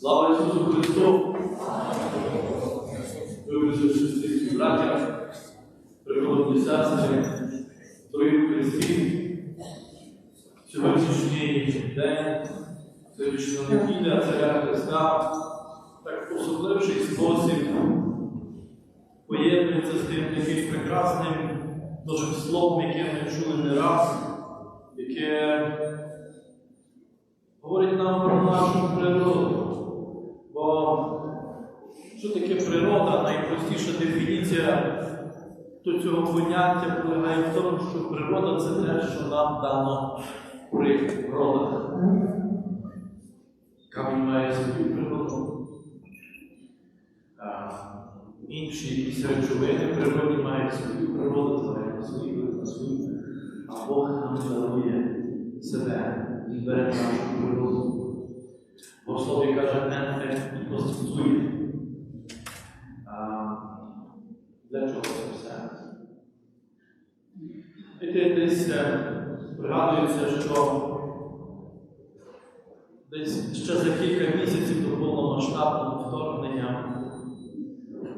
Слава Ісусу Христу! Вибачте, сестрі браття, приколотні сестри, сьогоднішній день, сьогоднішня неділя Царя Христа, так в особливший поєднується з тим таким прекрасним Божим словом, яке ми чули не раз, яке говорить нам про нашу природу. Бо що таке природа? Найпростіша дефініція до цього поняття полягає в тому, що природа це те, що нам дано при родах. Камінь має свою природу. Інші якісь речовини природні мають свою природу, мають свою свою. А Бог нам дарує себе, Він бере нашу природу. Бо слові каже, енфе і конститує. Для чого це все? Знаєте, десь е, пригадується, що десь ще за кілька місяців до повномасштабного вторгнення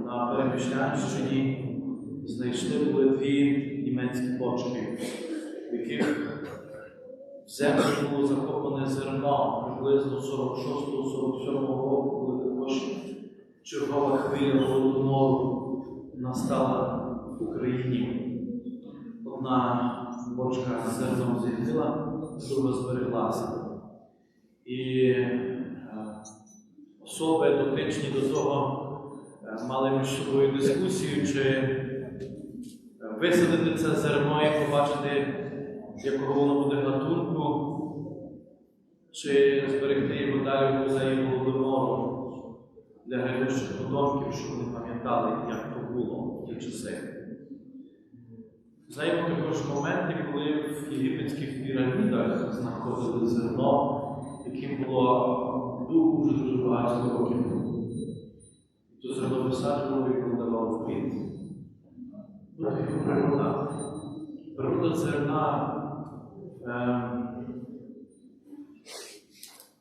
на Перемішлянщині знайшли були дві німецькі бочки, в яких в землю було закопане зерно приблизно 46-47 року, коли також чергова хвиля голодомору настала в Україні. Одна бочка зерном зігнила, друга збереглася. І е, особи дотичні до того е, мали між собою дискусію, чи е, висадити це зерно і побачити, якого воно буде гатунку, чи зберегти його далі в музеї голодомору для грядущих потомків, щоб вони пам'ятали, як то було в ті часи. Знаємо також моменти, коли в єгипетських пірамідах знаходили зерно, яким було дуже дуже багато років. То зерно висаджувало і продавало в плід. Природа. Зерна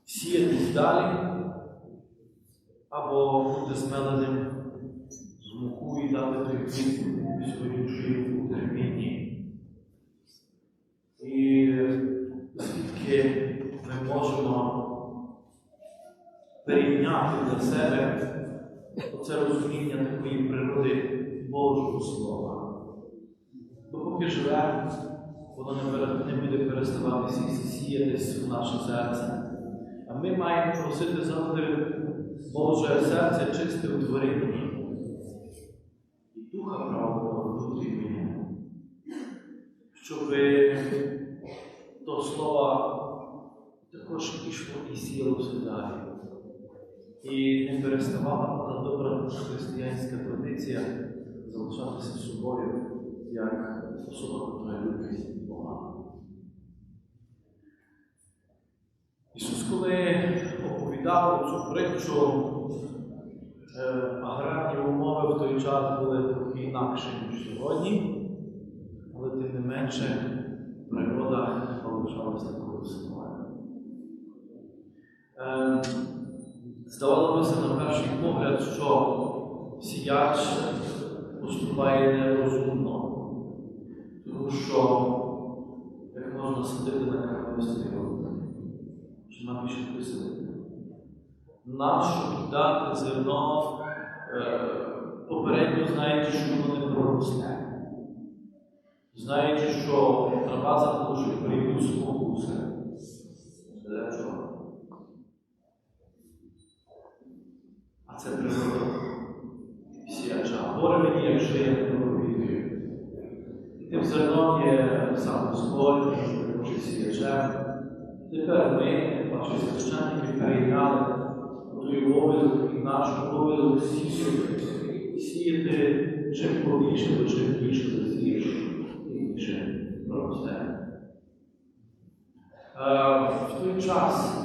сіятись далі або бути змеленим з муку і дати той плід сьогоднішній у терміні. І звідки ми можемо перейняти для себе оце розуміння такої природи Божого Слова. Бо поки живемо, воно не буде переставати сі- сіятись в наше серце. А ми маємо просити завжди Боже серце чисте у творінні. І духа правого внутрі мені. Щоб до слова також пішло і сілося далі. І не переставала та добра християнська традиція залишатися собою як особа, яка любить Бога. Ісус, коли оповідав цю притчу, е, аграрні умови в той час були трохи інакші, ніж сьогодні, але тим не менше природа залишалася такою самою. Е, Здавалося на перший погляд, що сіяч поступає нерозумно, тому що можна сидити на капусті, що нам більше присидити. Нащо кидати зерно, е, попередньо знаючи, що воно не проросте. Знаючи, що трава заглушить прийду спокуси. Для чого? А це природа сіяча. Горе мені, якщо я не проповідую. Тим зерном є сам Господь, що сіячем. Тепер ми, ваші священники, перейняли той обов'язок і наш обов'язок сіяти, сіяти чим побільше, то чим більше засієш, тим більше проросте. Е, В той час,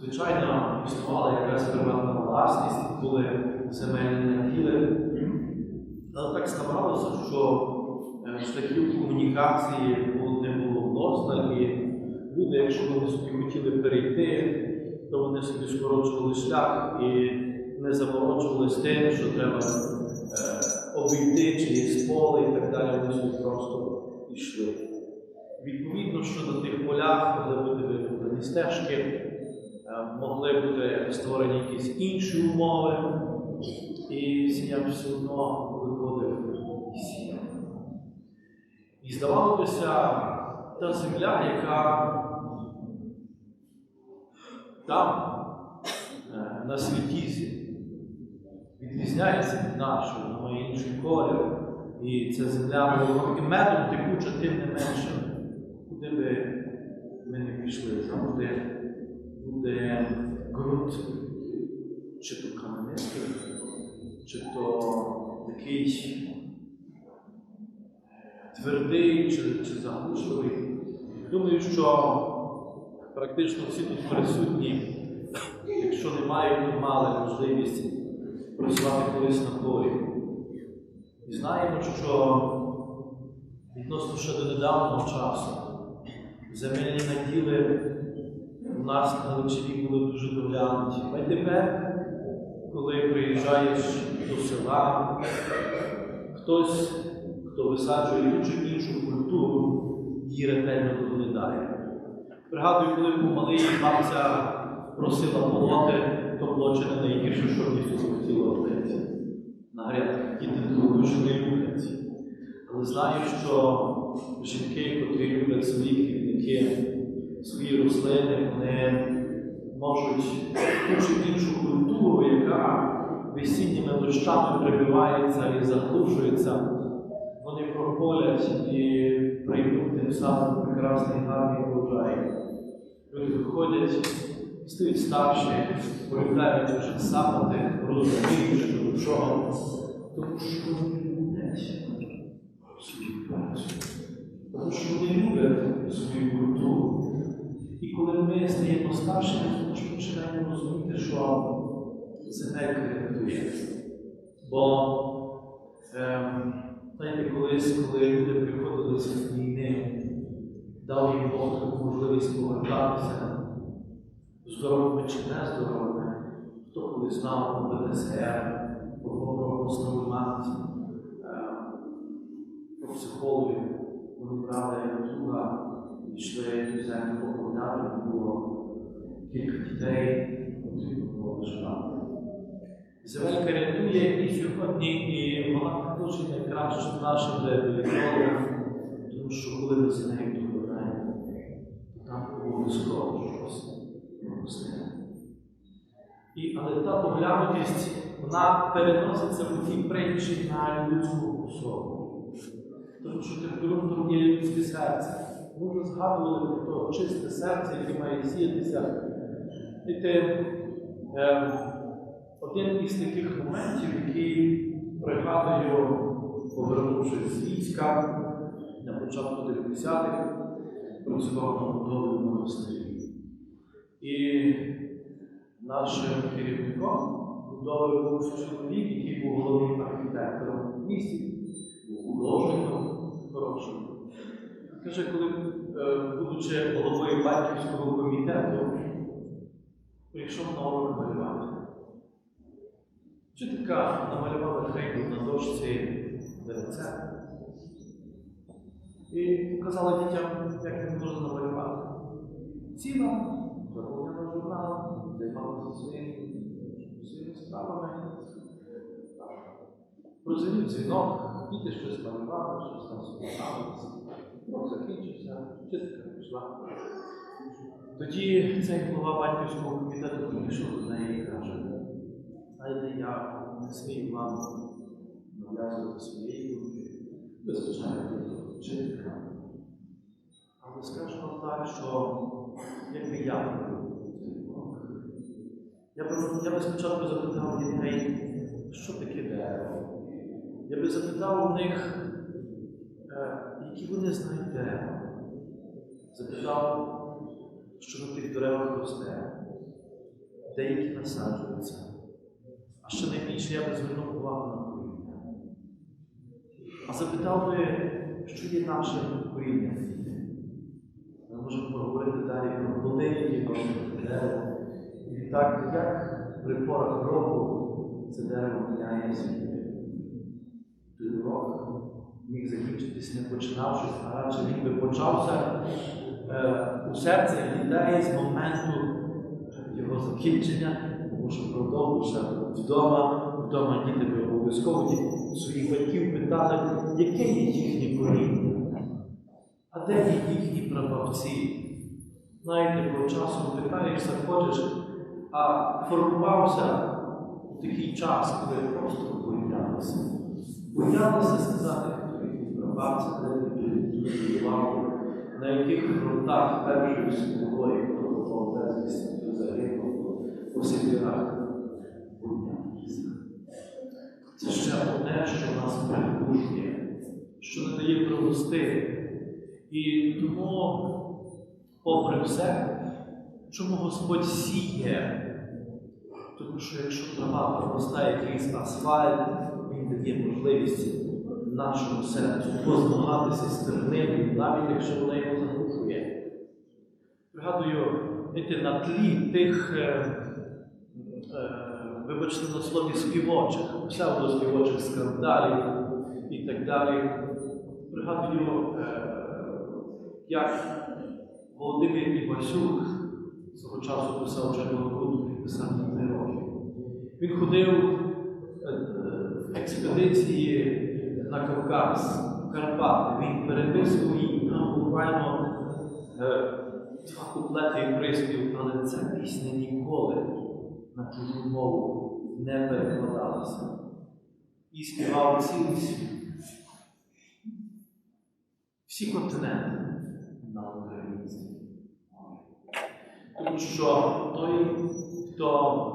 звичайно, існувала якась приватна власність, були земельні наділи. Але так ставалося, що е, шляхів комунікації і люди, якщо вони собі хотіли перейти, то вони собі скорочували шлях і не заморочувалися тим, що треба е, обійти чиєсь поле і так далі, вони собі просто йшли. Відповідно, що на тих полях могли бути виконані стежки, е, могли бути створені якісь інші умови, і сіян все одно виходив і сіяв. І здавалося, та земля, яка там, е, на світізі, відрізняється від нашої, вона має інший колір. І ця земля таким медом текуча, тим не менше, куди би ми не пішли, завжди буде ґрунт, чи то каменистий, чи то такий твердий, чи, чи заглушливий. Думаю, що практично всі тут присутні, якщо не мають, то мали можливість працювати колись на полі. І знаємо, що відносно ще до недавнього часу земельні наділи у нас на Личеві були дуже доглянуті. А тепер, коли приїжджаєш до села, хтось, хто висаджує іншу культуру, її ретельно доглядає. Пригадую, коли був малий, бабця просила полоти, то плоче не найгірше, що мені хотіло робити. На діти того дуже не люблять. Але знаю, що жінки, котрі люблять свої квітники, свої рослини, вони можуть ту іншу культуру, яка весінніми дощами прибивається і заглушується, вони прополять і прийдуть тим самим прекрасний гарний врожай. Люди виходять, стають старші, проявляють вже сапати, розуміють, що до чого, тому що вони люблять свою працю, тому що вони люблять свою культуру. І коли ми стаємо старшими, то ми починаємо розуміти, що земелька рятує. Бо ем, знаєте, колись, коли люди приходили з війни, дав їм Бог можливість повертатися здоровими чи нездоровими, хто коли знав про БТСР, про апостолу Матці, про психологів, вони брали туди і йшли землю поповняти, було кілька дітей, потрібно було виживати. Рятує і сьогодні, і вона також є найкраще наше для тому що коли ми за нею доглядаємо, там обов'язково щось. І, але та доглянутість, вона переноситься в тій притчі на людську особу. Тому що тим є людське серце. Ми вже згадували про те чисте серце, яке має сіятися. Е, один із таких моментів, який пригадую, повернувшись з війська на початку 90-х, працював на будові монастирі. І нашим керівником будови був чоловік, який був головним архітектором в місті, був художником хорошим. Каже, коли, е, будучи головою батьківського комітету, прийшов на урок малювати. Вчителька намалювала хрейку на дошці деревця і показала дітям, як їм можна намалювати. Сіла, заповнила журнал, займалася своїми, справами. Прозвонив дзвінок, діти щось малювали, щось там сподобалося. Урок закінчився, вчителька пішла. Тоді цей голова батьківського комітету підійшов до неї і каже, знаєте, я не смію вам нав'язувати своєї думки, ви, звичайно, вчителька. Але скажу вам так, що якби я робив цей урок, я би, я би спочатку запитав дітей, що таке дерево. Я би запитав у них, е, які вони знають дерева. Запитав, що на тих деревах росте, деякі насаджуються. Ще найбільше я би звернув увагу на коріння. А запитав би, що є нашим корінням. Ми можемо поговорити далі дерево. І відтак, як при порах року це дерево міняє свій той урок міг закінчитись не починавшись, а радше він би почався е, у серці дітей з моменту його закінчення, що продовжився вдома, вдома діти би обов'язково своїх батьків питали, яке є їхнє коріння, а де є їхні прабабці. Знаєте, бо часом питаєшся, хочеш, а формувався у такий час, коли просто боялися. Боялися сказати, хто їхні прабабці, де воювали, на яких фронтах Першої світової, попав безвісті, загинув по Сибірах. Боялися. Це одне, що нас пригушує, що не дає прорости. І тому, попри все, чому Господь сіє? Тому що якщо трава проростає крізь асфальт, він дає можливість нашому серцю позмагатися з терниною, навіть якщо вона його заглушує. Пригадую, на тлі тих, е, е, вибачте на слові співочих, псевдоспівочих скандалів і так далі. Пригадую, е, як Володимир Івасюк свого часу писав Червону він писав на роки. Він ходив е, в експедиції на Кавказ, в Карпати. Він переписував її там буквально е, два куплети і приспів, але ця пісня ніколи на чужу мову не перекладалася. І співав цілий світ. Всі континенти на українській. Тому що той, хто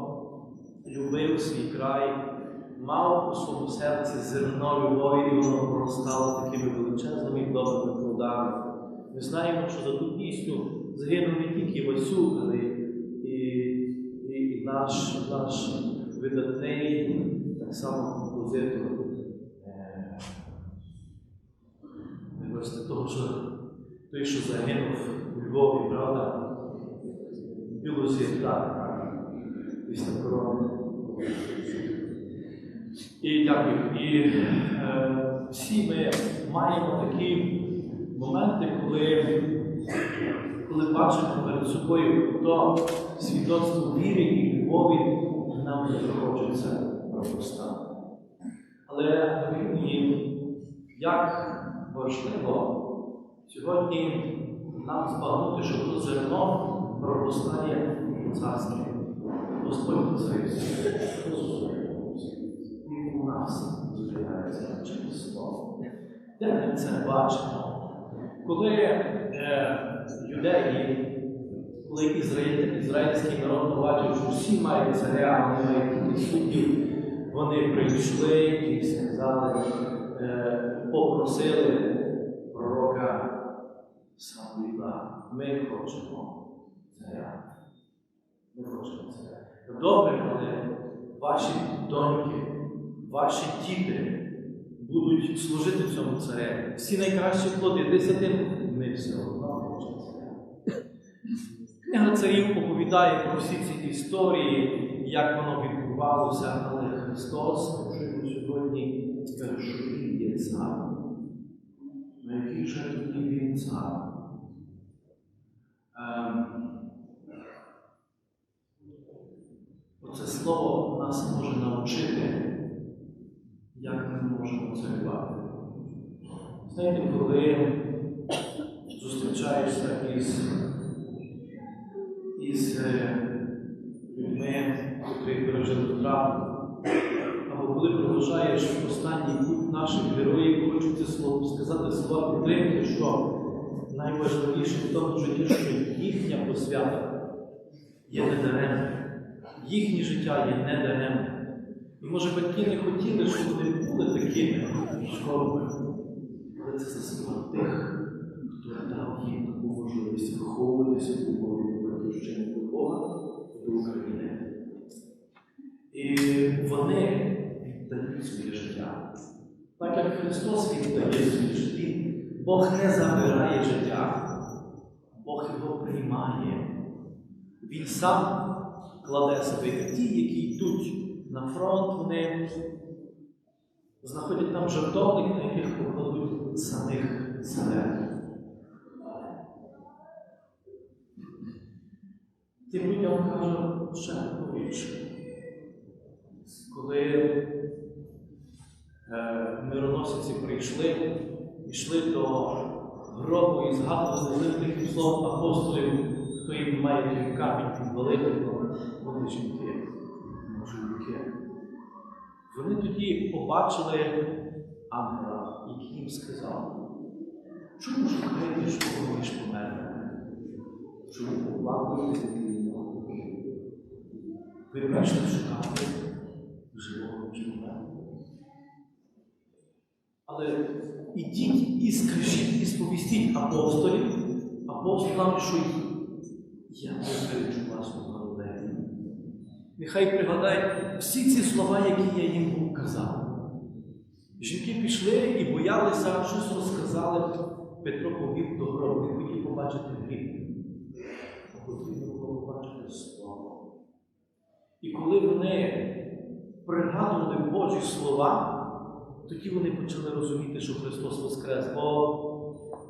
любив свій край, мав у своєму серці зерно любові, і воно проростало такими величезними і добрими плодами. Ми знаємо, що за ту пісню загинув не тільки Васюк, але і наш, наш видатний, так само композитор. е, того, що той, що загинув у Львові, правда? Білозір, так. Після корони. І дякую. І е, всі ми маємо такі моменти, коли, коли бачимо перед собою то свідоцтво віри любові нам не хочеться пропускати. Але мені, як важливо сьогодні нам збагнути, що то зерно проростає у царстві. Господь. І у нас з'являється через слово. Де ми це бачимо? Коли е, юдеї, коли Ізраїль, ізраїльський народ побачив, що всі мають царя, вони мають суддів, вони прийшли і сказали, е, попросили пророка Самуїла, ми хочемо царя. Ми хочемо царя. Добре, але ваші доньки, ваші діти будуть служити цьому цареві. Всі найкращі плоди десятин, ми все одно хочемо царя. Книга царів оповідає про всі ці історії, як воно відбувалося, але Христос вже сьогодні Він є цар. На який же тоді він цар? Ем, Оце слово нас може навчити, як ми можемо царювати. Знаєте, коли зустрічаєшся із, із е, людьми, які пережили втрату, або коли проважаєш останній путь наших героїв, хочеться слово, сказати слова підтримки, що найважливіше в тому житті, що їхня посвята є недаремна. Їхнє життя є недаремне. І може батьки не хотіли, щоб вони були такими школами, але це заслуга тих, хто дав їм таку можливість виховуватися любов'ю до батьківщини до Бога, до України. І вони віддають своє життя. Так як Христос віддає своє життя, Бог не забирає життя, Бог його приймає. Він сам кладе себе. Ті, які йдуть на фронт, вони знаходять там жертовник, на яких покладуть самих себе. Тим людям кажу ще одну річ. Коли е, мироносиці прийшли, йшли до гробу і згадували таким словом апостолів, хто їм має камінь підвалити, вони жінки, чоловіки. Вони тоді побачили ангела, який їм сказав, чому шукаєте, що ви ж померли? Чому війну? Прийшли шукати живого чоловіка. Але ідіть і скажіть, і сповістіть апостолів, апостолам, що я покличу вас у Галилею. Нехай пригадають всі ці слова, які я їм казав. Жінки пішли і боялися, щось розказали. Петро побіг до гробу, хотів побачити гріб. Потрібно побачити. І коли вони пригадували Божі слова, тоді вони почали розуміти, що Христос Воскрес. Бо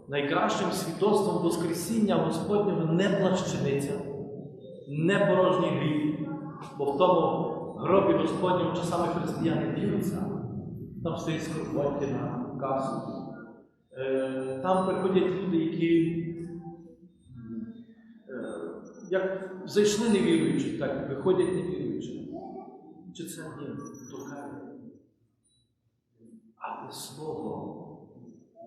найкращим свідоцтвом Воскресіння Господнього не плащаниця, не порожній гріб. Бо в тому гробі Господньому часами християни б'ються. Там стоїть скорботки на касу. Е, Там приходять люди, які е, як зайшли невіруючі, так виходять невіруючі. Чи це? То хай. Але слово,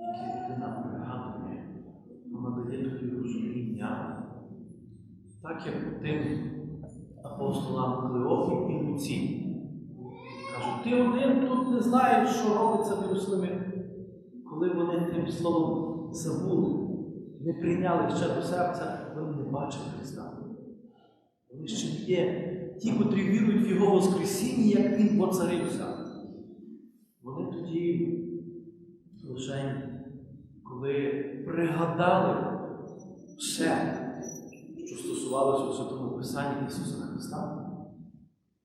яке людина пригадує, воно дає тобі розуміння, так як тим апостолам Клеофі і Луці. Кажуть, ти один тут не знаєш, що робиться в Єрусалимі. Коли вони тим словом забули, не прийняли ще до серця, вони не бачать Христа. Вони ще не є ті, котрі вірують в Його Воскресіння, як Він поцарився. Вони тоді лише, коли пригадали все, що стосувалося у Святому Писанні Ісуса Христа,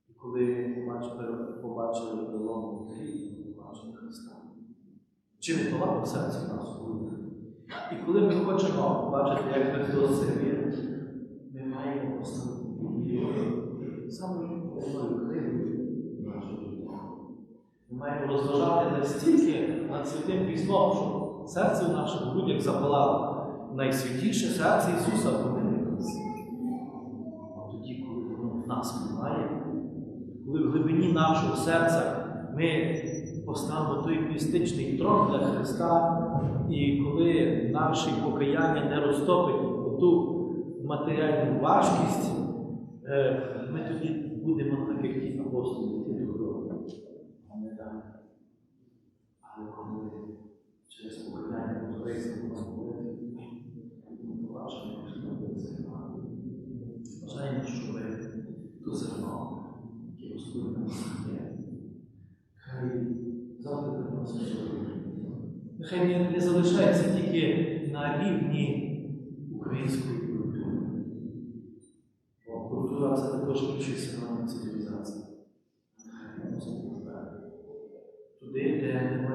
і коли побачили, перелому внутрі, побачили Христа. Чи була в серці нас? І коли ми хочемо побачити, як Христос сервіє, ми маємо поставити самою головною книгою нашого життя. Ми маємо розважати настільки над святим письмом, що серце в наших грудях запалало найсвятіше серце Ісуса повинне нас. А тоді, коли воно в нас палає, коли в глибині нашого серця ми поставимо той містичний трон для Христа, і коли наше покаяння не розтопить ту матеріальну важкість, ми тоді будемо так, як ті апостоли, йти до. А не так. Але коли через покаяння можливість нас говорити, ми побачимо, що ми це Бажаємо, щоб то зерно, яке Господь нам є, хай завжди приносить сьогодні. Нехай не, не залишається тільки на рівні української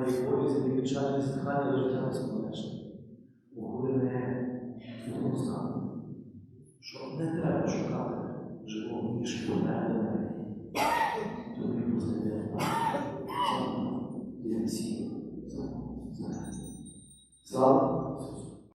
Твojej głowie z jednej wyczajnej, z tchania do.